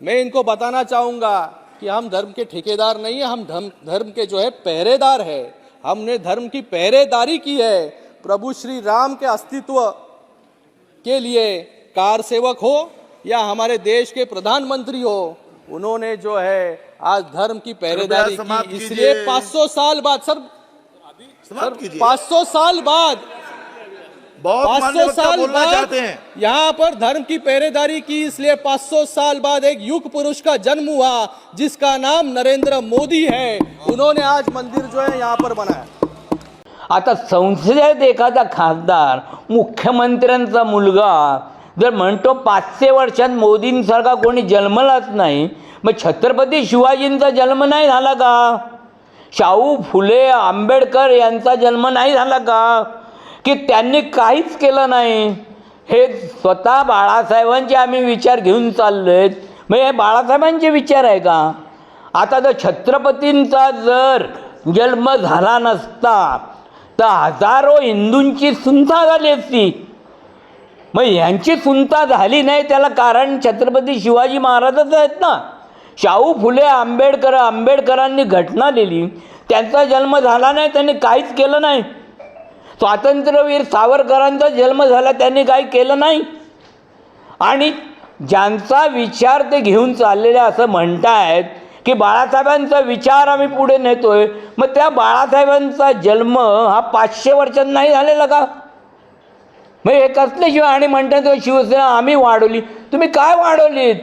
मैं इनको बताना चाहूँगा कि हम धर्म के ठेकेदार नहीं है हम धर्म धर्म के जो है पहरेदार है। हमने धर्म की पहरेदारी की है। प्रभु श्री राम के अस्तित्व के लिए कार सेवक हो या हमारे देश के प्रधानमंत्री हो उन्होंने जो है आज धर्म की पहरेदारी की। इसलिए कीजिए। 500 साल बाद सर सर समाप्त 500 साल बाद बहुत 500 मान्य वक्ता साल बाद हैं? यहाँ पर धर्म की पहरेदारी की इसलिए 500 साल बाद एक युग पुरुष का जन्म हुआ जिसका नाम नरेंद्र मोदी है। उन्होंने आज मंदिर जो है यहाँ पर बनाया। आता संसदेत एखादा खासदार मुख्यमंत्र्यांचा मुलगा जर म्हणतो पाचशे वर्षात मोदींसारखा कोणी जन्मलाच नाही मग छत्रपती शिवाजींचा जन्म नाही झाला का? शाहू फुले आंबेडकर यांचा जन्म नाही झाला का? की त्यांनी काहीच केलं नाही. हे स्वतः बाळासाहेबांचे आम्ही विचार घेऊन चाललो आहेत मग हे बाळासाहेबांचे विचार आहे का? आता जर छत्रपतींचा जर जन्म झाला नसता तर हजारो हिंदूंची सुंता झाली असती. मग यांची सुंता झाली नाही त्याला कारण छत्रपती शिवाजी महाराजच आहेत ना. शाहू फुले आंबेडकर आंबेडकरांनी घटना लिहिली. त्यांचा जन्म झाला नाही त्यांनी काहीच केलं नाही. स्वातंत्र्यवीर सावरकरांचा जन्म झाला त्यांनी काही केलं नाही. आणि ज्यांचा विचार ते घेऊन चाललेले असं म्हणतायत की बाळासाहेबांचा विचार आम्ही पुढे नेतोय मग त्या बाळासाहेबांचा जन्म हा पाचशे वर्षात नाही झालेला का? मग हे कसले शिवाय? आणि म्हणतात शिवसेना आम्ही वाढवली. तुम्ही काय वाढवलीत?